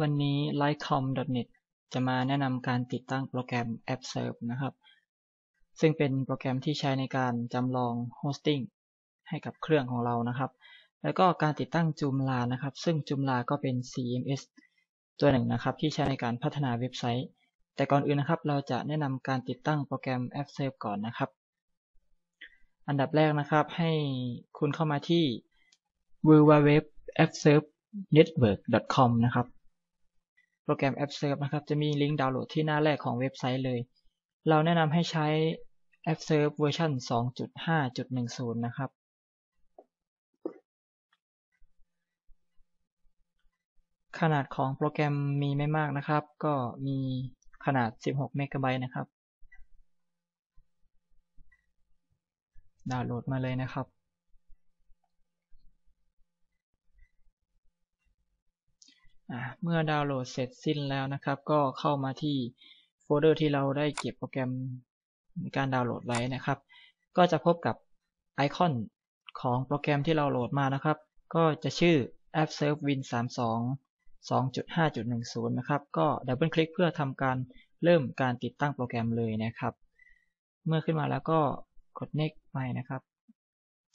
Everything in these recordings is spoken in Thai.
วันนี้ lightcom.net จะมาแนะนำการติดตั้งโปรแกรม AppServe นะครับ ซึ่งเป็นโปรแกรมที่ใช้ในการจำลองโฮสติ้งให้กับเครื่องของเรานะครับ แล้วก็การติดตั้ง Joomla นะครับ ซึ่ง Joomla ก็เป็น CMS ตัวหนึ่งนะครับ ที่ใช้ในการพัฒนาเว็บไซต์ แต่ก่อนอื่นนะครับ เราจะแนะนำการติดตั้งโปรแกรม AppServe ก่อนนะครับ อันดับแรกนะครับ ให้คุณเข้ามาที่ www.appservenetwork.com นะครับ โปรแกรม AppServe นะครับ จะมีลิงก์ดาวน์โหลดที่หน้าแรกของเว็บไซต์เลย เราแนะนำให้ใช้ AppServe เวอร์ชัน2.5.10 นะครับ ขนาดของโปรแกรมมีไม่มากนะครับ ก็มีขนาด 16 เมกะไบต์นะครับ ดาวน์โหลดมาเลยนะครับ เมื่อดาวน์โหลดเสร็จสิ้นแล้วนะครับ ก็เข้ามาที่โฟลเดอร์ที่เราได้เก็บโปรแกรมในการดาวน์โหลดไว้นะครับ ก็จะพบกับไอคอนของโปรแกรมที่เราโหลดมานะครับ ก็จะชื่อ AppServe Win 32 2.5.10 นะครับ ก็ดับเบิลคลิกเพื่อทำการเริ่มการติดตั้งโปรแกรมเลยนะครับ เมื่อขึ้นมาแล้วก็กด next ไปนะครับ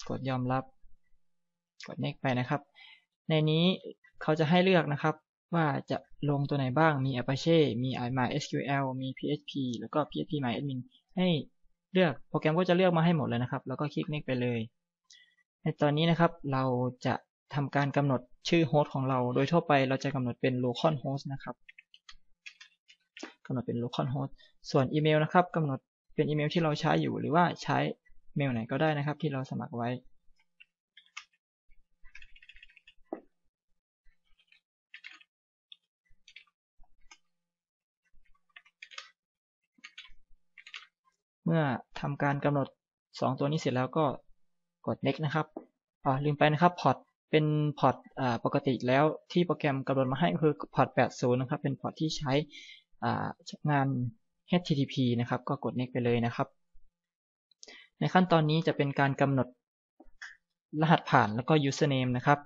กดยอมรับ กด next ไปนะครับ ในนี้เขาจะให้เลือกนะครับ ว่าจะลงตัวไหนบ้าง มี Apache มี MySQL มี PHP แล้วก็ PHP MyAdmin ให้เลือก โปรแกรมก็จะเลือกมาให้หมดเลยนะครับ แล้วก็คลิก next ไปเลย ในตอนนี้นะครับ เราจะทำการกำหนดชื่อโฮสต์ของเรา โดยทั่วไปเราจะกำหนดเป็น localhost นะครับกำหนดเป็น localhost ส่วนอีเมลนะครับกำหนดเป็นอีเมลที่เราใช้อยู่ หรือว่าใช้เมลไหนก็ได้นะครับ ที่เราสมัครไว้ เมื่อทำการกำหนด 2 ตัวนี้เสร็จแล้วก็กด next นะครับอ๋อลืมไปนะครับพอร์ตเป็นพอร์ตปกติแล้วที่โปรแกรมกำหนดมาให้คือพอร์ต80 นะครับ เป็นพอร์ตที่ใช้งาน HTTP นะครับ ก็กด next ไปเลยนะครับ ในขั้นตอนนี้จะเป็นการกำหนดรหัสผ่านแล้วก็ username นะครับ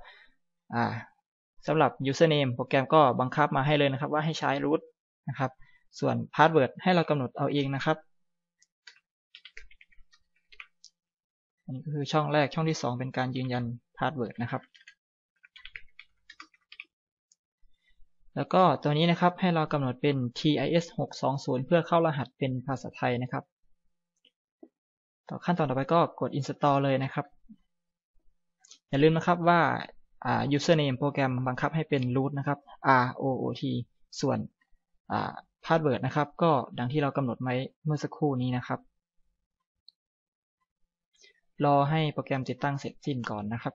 สำหรับ username โปรแกรมก็บังคับมาให้เลยนะครับ ว่าให้ใช้ root นะครับ ส่วน password ให้เรากำหนดเอาเองนะครับ อันนี้ก็คือช่องแรกช่องที่ 2 เป็นการยืนยัน password นะครับ แล้วก็ตัวนี้นะครับให้เรากำหนดเป็น TIS 620 เพื่อเข้ารหัสเป็นภาษาไทยนะครับ ต่อขั้นตอนต่อไปก็กด install เลยนะครับ อย่าลืมนะครับว่า username โปรแกรมบังคับให้เป็น root นะครับ r o o t ส่วน password นะครับ ก็ดังที่เรากำหนดไว้เมื่อสักครู่นี้นะครับ รอให้โปรแกรมติดตั้งเสร็จสิ้นก่อนนะครับ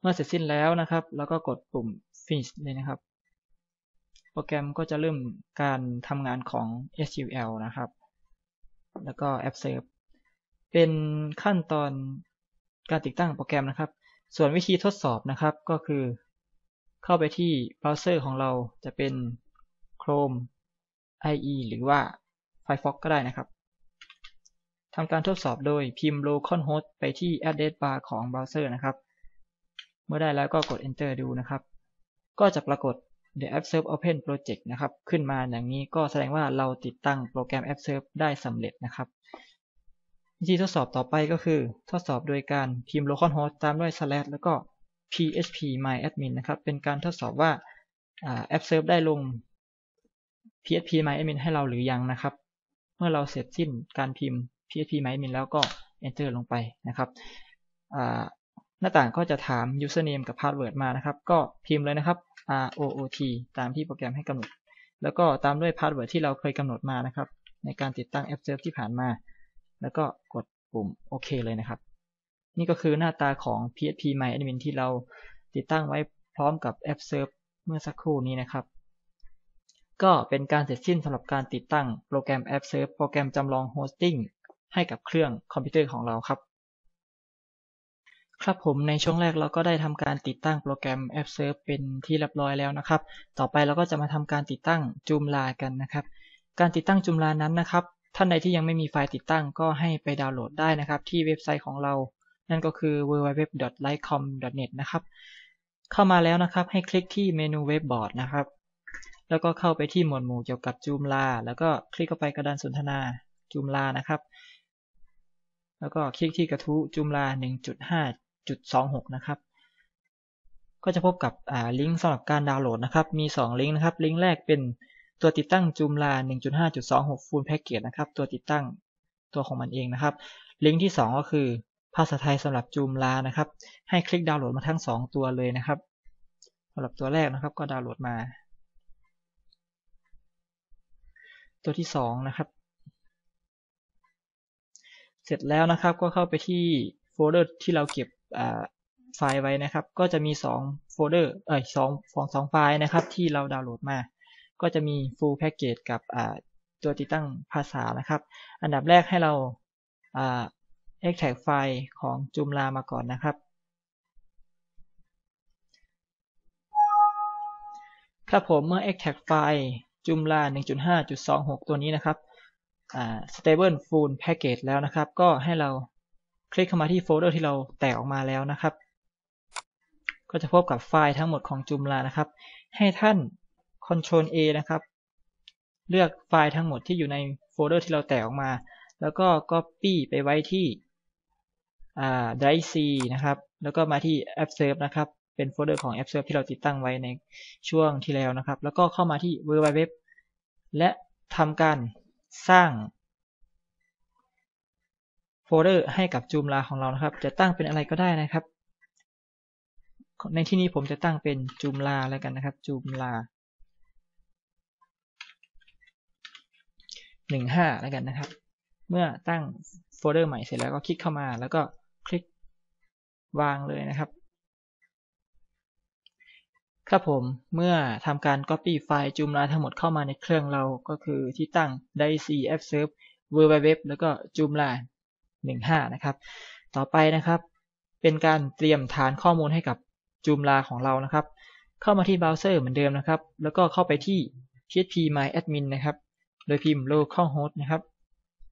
เมื่อเสร็จสิ้นแล้วนะครับ แล้วก็กดปุ่ม finish เลยนะครับ โปรแกรมก็จะเริ่มการทำงานของ SQL นะครับ แล้วก็ AppServe เป็นขั้นตอนการติดตั้งโปรแกรมนะครับ ส่วนวิธีทดสอบนะครับก็คือ เข้าไปที่เบราว์เซอร์ของเราจะเป็น Chrome IE หรือว่า Firefox ก็ได้นะครับ ทำการทดสอบโดยพิมพ์ localhost ไปที่ address bar ของเบราว์เซอร์นะครับ เมื่อได้แล้วก็กด enter ดูนะครับ ก็จะปรากฏ the AppServe Open Project นะครับ ขึ้นมาอย่างนี้ก็แสดงว่าเราติดตั้งโปรแกรม AppServe ได้สำเร็จนะครับวิธีทดสอบต่อไปก็คือ ทดสอบโดยการพิมพ์ localhost ตามด้วย slash แล้วก็ php myadmin นะครับ เป็นการทดสอบว่า AppServe ได้ลง php myadmin ให้เราหรือยังนะครับ เมื่อเราเสร็จสิ้นการพิมพ์ php myadmin แล้วก็ enter ลงไปนะครับหน้าต่างก็จะถาม username กับ password มานะครับ ก็พิมพ์เลยนะครับ root ตามที่โปรแกรมให้กำหนด แล้วก็ตามด้วย password ที่เราเคยกำหนดมานะครับ ในการติดตั้ง AppServe ที่ผ่านมา แล้วก็กดปุ่มโอเคเลยนะครับ นี่ก็คือหน้าตาของ php myadmin ที่เราติดตั้งไว้พร้อมกับ AppServe เมื่อสักครู่นี้นะครับ ก็เป็นการเสร็จสิ้นสำหรับการติดตั้งโปรแกรม AppServe โปรแกรมจำลองโฮสติ้ง ให้กับเครื่องคอมพิวเตอร์ของเราครับ ครับผมในช่วงแรกเราก็ได้ทำการติดตั้งโปรแกรม AppServe เป็นที่เรียบร้อยแล้วนะครับ ต่อไปเราก็จะมาทำการติดตั้ง Joomla กันนะครับ การติดตั้ง Joomla นั้นนะครับ ท่านใดที่ยังไม่มีไฟล์ติดตั้งก็ให้ไปดาวน์โหลดได้นะครับ ที่เว็บไซต์ของเรา นั่นก็คือ www.lightcom.net นะครับ เข้ามาแล้วนะครับให้คลิกที่เมนูเว็บบอร์ดนะครับแล้วก็เข้าไปที่หมวดหมู่เกี่ยวกับจูมลา แล้วก็คลิกเข้าไปกระดานสนทนาจูมลานะครับ แล้วก็คลิกที่กระทู้จูมลา 1.5.26 นะครับ ก็จะพบกับลิงก์สำหรับการดาวน์โหลดนะครับ มี 2 ลิงก์นะครับ ลิงก์แรกเป็นตัวติดตั้งจูมลา 1.5.26 Full Package นะครับ ตัวติดตั้งตัวของมันเองนะครับ ลิงก์ที่ 2 ก็คือภาษาไทยสำหรับจูมลานะครับ ให้คลิกดาวน์โหลดมาทั้ง 2 ตัวเลยนะครับสำหรับตัวแรกนะครับก็ดาวน์โหลดมา ตัวที่ 2 นะครับ เสร็จแล้วนะครับก็เข้าไปที่โฟลเดอร์ที่เราเก็บไฟล์ไว้นะครับ ก็จะมี2โฟลเดอร์เอ่อสองสองสองไฟล์นะครับ ที่เราดาวน์โหลดมา ก็จะมี full package กับตัวติดตั้งภาษานะครับ อันดับแรกให้เรา extract ไฟล์ของจูมลามาก่อนนะครับ ครับผมเมื่อ extract ไฟล์จูมลา 1.5.26 ตัวนี้นะครับ stable full package แล้วนะครับ ก็ให้เราคลิกเข้ามาที่โฟลเดอร์ที่เราแตกออกมาแล้วนะครับ ก็จะพบกับไฟล์ทั้งหมดของจูมลานะครับ ให้ท่าน Ctrl A นะครับ เลือกไฟล์ทั้งหมดที่อยู่ในโฟลเดอร์ที่เราแตกออกมา แล้วก็ Copy ไปไว้ที่ drive C นะครับ แล้วก็มาที่ app serve นะครับ เป็นโฟลเดอร์ของ app serve ที่เราติดตั้งไว้ในช่วงที่แล้วนะครับ แล้วก็เข้ามาที่ www และทำการ สร้างโฟลเดอร์ให้กับจูมลาของเรานะครับ จะตั้งเป็นอะไรก็ได้นะครับ ในที่นี้ผมจะตั้งเป็นจูมลาแล้วกันนะครับจูมลาหนึ่งห้าแล้วกันนะครับ เมื่อตั้งโฟลเดอร์ใหม่เสร็จแล้วก็คลิกเข้ามาแล้วก็คลิกวางเลยนะครับ ครับผม เมื่อทำการ Copy ไฟล์จูมลาทั้งหมดเข้ามาในเครื่องเราก็คือที่ตั้ง dic f serve www แล้วก็จูมลา15 นะครับ ต่อไปนะครับ เป็นการเตรียมฐานข้อมูลให้กับจูมลาของเรานะครับ เข้ามาที่เบราว์เซอร์เหมือนเดิมนะครับ แล้วก็เข้าไปที่ php my admin นะครับ โดยพิมพ์ localhost นะครับ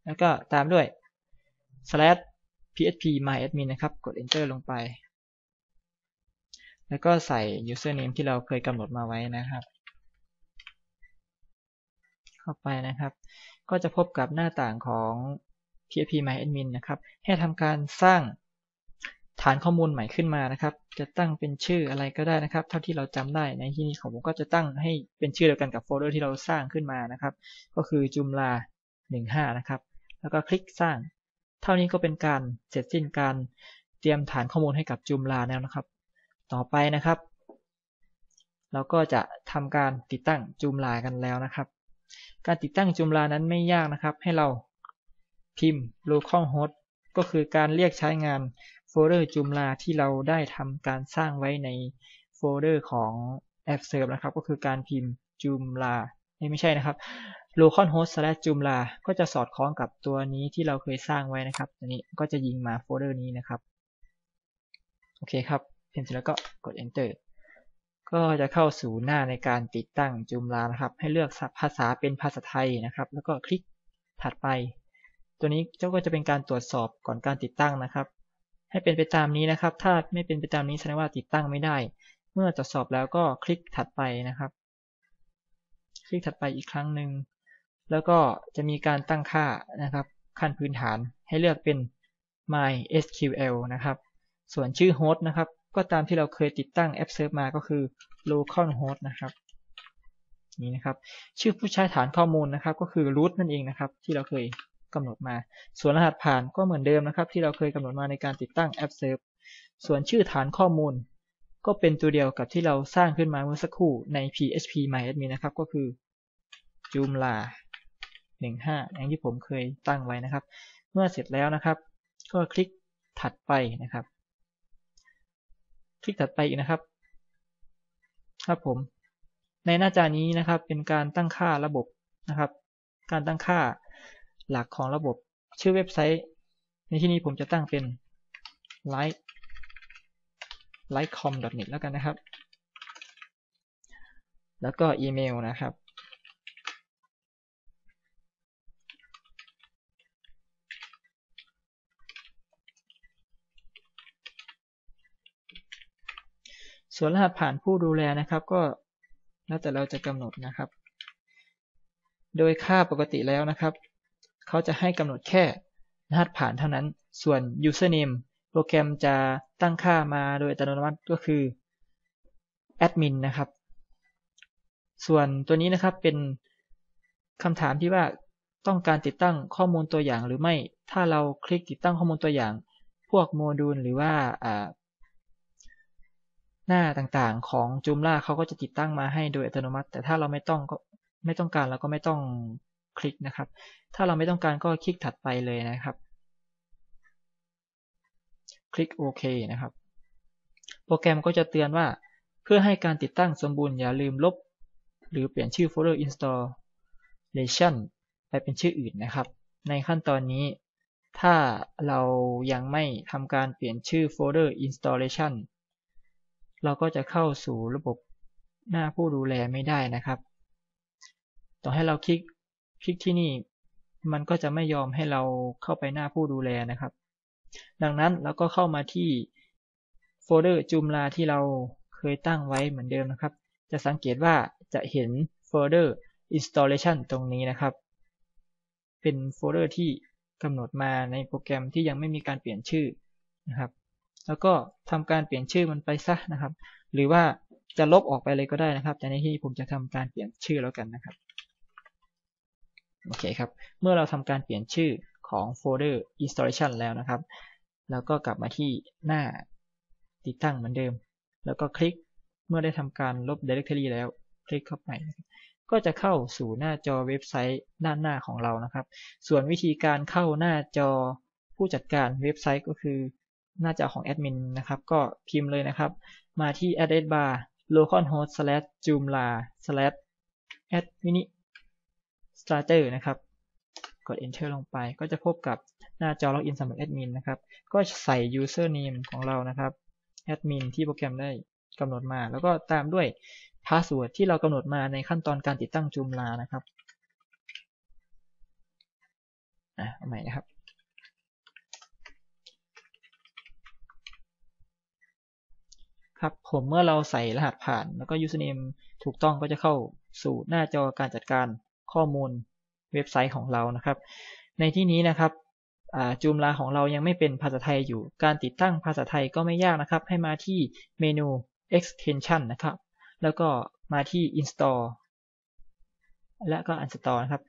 แล้วก็ตามด้วย slash php my admin นะครับ กด enter ลงไป แล้วก็ใส่ username ที่เราเคยกำหนดมาไว้นะครับ เข้าไปนะครับ ก็จะพบกับหน้าต่างของ PHP MyAdmin นะครับ ให้ทำการสร้างฐานข้อมูลใหม่ขึ้นมานะครับ จะตั้งเป็นชื่ออะไรก็ได้นะครับ เท่าที่เราจำได้ในที่นี้ของผมก็จะตั้งให้เป็นชื่อเดียวกันกับโฟลเดอร์ที่เราสร้างขึ้นมานะครับ ก็คือจุมลา15 นะครับ แล้วก็คลิกสร้าง เท่านี้ก็เป็นการเสร็จสิ้นการเตรียมฐานข้อมูลให้กับจุมลาแล้วนะครับ ต่อไปนะครับ เราก็จะทำการติดตั้งจุมลากันแล้วนะครับ การติดตั้งจุมลานั้นไม่ยากนะครับ ให้เราพิมพ์ localhost ก็คือการเรียกใช้งานโฟลเดอร์จุมลาที่เราได้ทำการสร้างไว้ในโฟลเดอร์ของ app serve นะครับ ก็คือการพิมพ์จุมลาไม่ใช่นะครับ localhost slash จุมลาก็จะสอดคล้องกับตัวนี้ที่เราเคยสร้างไว้นะครับ ตัวนี้ก็จะยิงมาโฟลเดอร์นี้นะครับ โอเคครับ พิมพ์เสร็จแล้วก็กด enter ก็จะเข้าสู่หน้าในการติดตั้งจุมลานะครับ ให้เลือกภาษาเป็นภาษาไทยนะครับ แล้วก็คลิกถัดไป ตัวนี้เจ้าก็จะเป็นการตรวจสอบก่อนการติดตั้งนะครับ ให้เป็นไปตามนี้นะครับ ถ้าไม่เป็นไปตามนี้แสดงว่าติดตั้งไม่ได้ เมื่อตรวจสอบแล้วก็คลิกถัดไปนะครับ คลิกถัดไปอีกครั้งหนึ่งแล้วก็จะมีการตั้งค่านะครับขั้นพื้นฐานให้เลือกเป็น MySQL นะครับ ส่วนชื่อโฮสต์นะครับ ก็ตามที่เราเคยติดตั้ง App Serve มาก็คือ localhost นะครับนี่นะครับชื่อผู้ใช้ฐานข้อมูลนะครับก็คือ root นั่นเองนะครับ ที่เราเคยกำหนดมา ส่วนรหัสผ่านก็เหมือนเดิมนะครับ ที่เราเคยกำหนดมาในการติดตั้ง App Serve ส่วนชื่อฐานข้อมูล ก็เป็นตัวเดียวกับที่เราสร้างขึ้นมาเมื่อสักครู่ใน PHP MyAdmin นะครับก็คือ Joomla 15อย่างที่ผมเคยตั้งไว้นะครับ เมื่อเสร็จแล้วนะครับ ก็คลิกถัดไปนะครับ คลิกถัดไปอีกนะครับ ครับผม ในหน้าจานี้นะครับ เป็นการตั้งค่าระบบนะครับ การตั้งค่าหลักของระบบ ชื่อเว็บไซต์ ในที่นี้ผมจะตั้งเป็น light lightcom.net แล้วกันนะครับ แล้วก็อีเมลนะครับ ส่วนรหัสผ่านผู้ดูแลนะครับ ก็แล้วแต่เราจะกำหนดนะครับ โดยค่าปกติแล้วนะครับ เขาจะให้กำหนดแค่รหัสผ่านเท่านั้น ส่วน username โปรแกรมจะตั้งค่ามาโดยอัตโนมัติก็คือ admin นะครับ ส่วนตัวนี้นะครับเป็นคำถามที่ว่าต้องการติดตั้งข้อมูลตัวอย่างหรือไม่ ถ้าเราคลิกติดตั้งข้อมูลตัวอย่าง พวกโมดูลหรือว่า หน้าต่างๆ ของจูมล่าเขาก็จะติดตั้งมาให้โดยอัตโนมัติ แต่ถ้าเราไม่ต้องก็ไม่ต้องการเราก็ไม่ต้องคลิกนะครับ ถ้าเราไม่ต้องการก็คลิกถัดไปเลยนะครับ คลิกโอเคนะครับ โปรแกรมก็จะเตือนว่าเพื่อให้การติดตั้งสมบูรณ์อย่าลืมลบ หรือเปลี่ยนชื่อโฟลเดอร์ installation ไปเป็นชื่ออื่นนะครับ ในขั้นตอนนี้ถ้าเรายังไม่ทำการเปลี่ยนชื่อโฟลเดอร์ installation เราก็จะเข้าสู่ระบบหน้าผู้ดูแลไม่ได้นะครับ ต่อให้เราคลิกคลิกที่นี่ มันก็จะไม่ยอมให้เราเข้าไปหน้าผู้ดูแลนะครับ ดังนั้นเราก็เข้ามาที่โฟลเดอร์จูมลาที่เราเคยตั้งไว้เหมือนเดิมนะครับ จะสังเกตว่าจะเห็นโฟลเดอร์ installation ตรงนี้นะครับ เป็นโฟลเดอร์ที่กำหนดมาในโปรแกรมที่ยังไม่มีการเปลี่ยนชื่อนะครับ แล้วก็ทำการเปลี่ยนชื่อมันไปซะนะครับ หรือว่าจะลบออกไปเลยก็ได้นะครับ แต่ในที่ผมจะทำการเปลี่ยนชื่อแล้วกันนะครับโอเคครับ เมื่อเราทำการเปลี่ยนชื่อของโฟลเดอร์ installation แล้วนะครับ แล้วก็กลับมาที่หน้าติดตั้งเหมือนเดิม แล้วก็คลิกเมื่อได้ทำการลบ directory แล้วคลิกเข้าไปก็จะเข้าสู่หน้าจอเว็บไซต์ด้านหน้าของเรานะครับ ส่วนวิธีการเข้าหน้าจอผู้จัดการเว็บไซต์ก็คือ หน้าจอของแอดมินนะครับ ก็พิมพ์เลยนะครับ มาที่ address bar localhost slash joomla slash administrator นะครับ กด enter ลงไป ก็จะพบกับหน้าจอล็อกอินสำหรับแอดมินนะครับ ก็ใส่ username ของเรานะครับแอดมินที่โปรแกรมได้กำหนดมา แล้วก็ตามด้วยพาสเวิร์ดที่เรากำหนดมาในขั้นตอนการติดตั้งจูมลานะครับ อะเอาใหม่นะครับ ครับผมเมื่อเราใส่รหัสผ่านแล้วก็ username ถูกต้องก็จะเข้าสู่หน้าจอการจัดการข้อมูลเว็บไซต์ของเรานะครับ ในที่นี้นะครับจูมลาของเรายังไม่เป็นภาษาไทยอยู่ การติดตั้งภาษาไทยก็ไม่ยากนะครับ ให้มาที่เมนู extension นะครับ แล้วก็มาที่ install และก็ uninstall นะครับ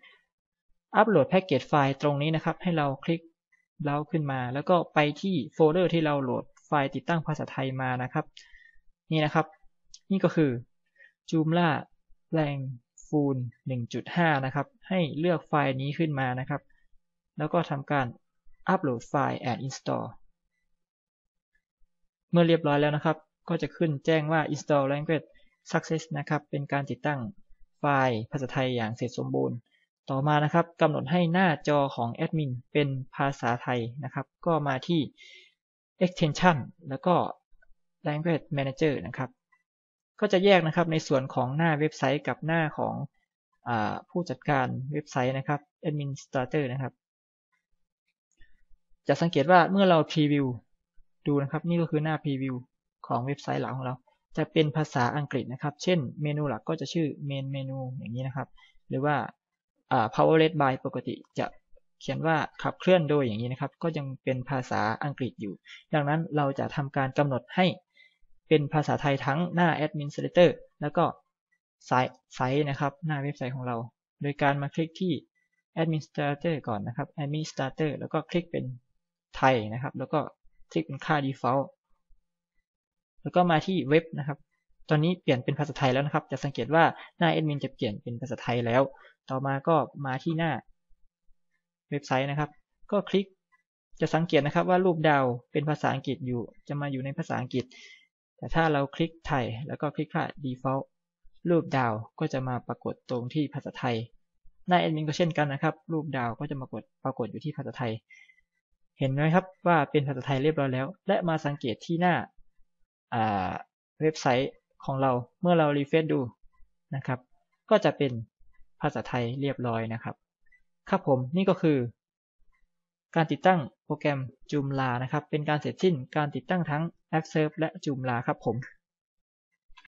อัปโหลดแพ็กเกจไฟล์ตรงนี้นะครับ ให้เราคลิกเล้าขึ้นมา แล้วก็ไปที่โฟลเดอร์ที่เราโหลดไฟล์ติดตั้งภาษาไทยมานะครับ นี่นะครับ นี่ก็คือ Joomla แรงฟูล1.5 นะครับ ให้เลือกไฟล์นี้ขึ้นมานะครับ แล้วก็ทำการอัปโหลดไฟล์ and install เมื่อเรียบร้อยแล้วนะครับ ก็จะขึ้นแจ้งว่า install language success นะครับ เป็นการติดตั้งไฟล์ภาษาไทยอย่างเสร็จสมบูรณ์ ต่อมานะครับกำหนดให้หน้าจอของแอดมินเป็นภาษาไทยนะครับ ก็มาที่ extension แล้วก็ language manager นะครับ ก็จะแยกนะครับในส่วนของหน้าเว็บไซต์กับหน้าของอผู้จัดการเว็บไซต์นะครับ administrator นะครับ จะสังเกตว่าเมื่อเราพรีวิวดูนะครับ นี่ก็คือหน้าพรีวิวของเว็บไซต์หลักของเรา จะเป็นภาษาอังกฤษนะครับ เช่นเมนูหลักก็จะชื่อ main menu อย่างนี้นะครับ หรือว่า powered by ปกติจะเขียนว่าขับเคลื่อนโดยอย่างนี้นะครับ ก็ยังเป็นภาษาอังกฤษอยู่ ดังนั้นเราจะทำการกำหนดให้ เป็นภาษาไทยทั้งหน้า Administrator แล้วก็ไซต์นะครับ หน้าเว็บไซต์ของเรา โดยการมาคลิกที่ Administrator ก่อนนะครับ Administrator แล้วก็คลิกเป็นไทยนะครับ แล้วก็คลิกเป็นค่า default แล้วก็มาที่เว็บนะครับ ตอนนี้เปลี่ยนเป็นภาษาไทยแล้วนะครับ จะสังเกตว่าหน้าแอดมินจะเปลี่ยนเป็นภาษาไทยแล้ว ต่อมาก็มาที่หน้าเว็บไซต์นะครับ ก็คลิกจะสังเกตนะครับว่ารูปดาวเป็นภาษาอังกฤษอยู่ จะมาอยู่ในภาษาอังกฤษ แต่ถ้าเราคลิกไทยแล้วก็คลิกค่า default รูปดาวก็จะมาปรากฏตรงที่ภาษาไทย หน้าแอดมินก็เช่นกันนะครับ รูปดาวก็จะมากดปรากฏอยู่ที่ภาษาไทย เห็นไหมครับว่าเป็นภาษาไทยเรียบร้อยแล้ว และมาสังเกตที่หน้าเว็บไซต์ของเราเมื่อเรารีเฟซดูนะครับ ก็จะเป็นภาษาไทยเรียบร้อยนะครับ ครับผมนี่ก็คือ การติดตั้งโปรแกรม Joomla นะครับ เป็นการเสร็จสิ้นการติดตั้งทั้ง แอดเซิร์ฟและจูมลาครับผม